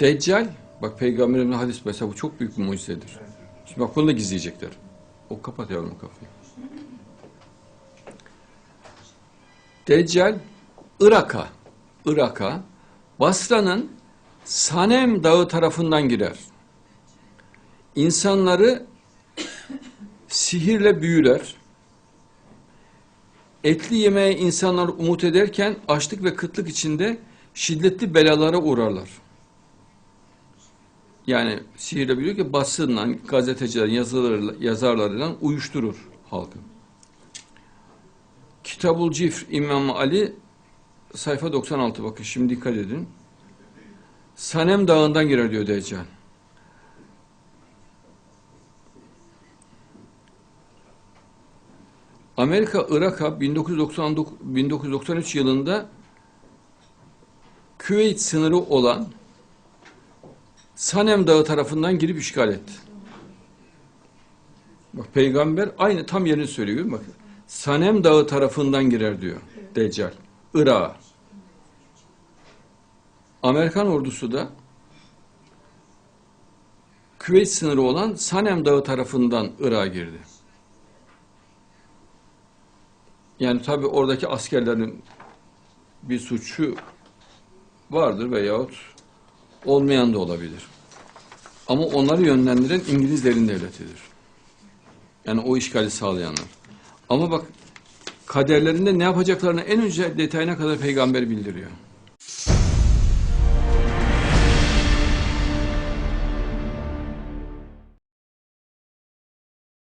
Deccal, bak peygamberin hadis mesela bu çok büyük bir mucizedir. Şimdi bak bunu da gizleyecekler. O kapat yavrum kafayı. Deccal, Irak'a, Irak'a, Basra'nın Sanem Dağı tarafından girer. İnsanları sihirle büyüler. Etli yemeğe insanlar umut ederken açlık ve kıtlık içinde şiddetli belalara uğrarlar. Yani sihirle büyüyor ki basınla, gazetecilerin yazarlarıyla, yazarlarıyla uyuşturur halkı. Kitabul Cifr İmam Ali sayfa 96 bakın şimdi dikkat edin. Sanem Dağı'ndan girer diyor Deccal. Amerika Irak'a 1999 1993 yılında Küveyt sınırı olan Sanem Dağı tarafından girip işgal etti. Bak peygamber aynı tam yerini söylüyor. Bak Sanem Dağı tarafından girer diyor Deccal. Irak'a. Amerikan ordusu da Küveyt sınırı olan Sanem Dağı tarafından Irak'a girdi. Yani tabi oradaki askerlerin bir suçu vardır veyahut olmayan da olabilir. Ama onları yönlendiren İngilizlerin devletidir. Yani o işgali sağlayanlar. Ama bak kaderlerinde ne yapacaklarını en önce detayına kadar peygamber bildiriyor.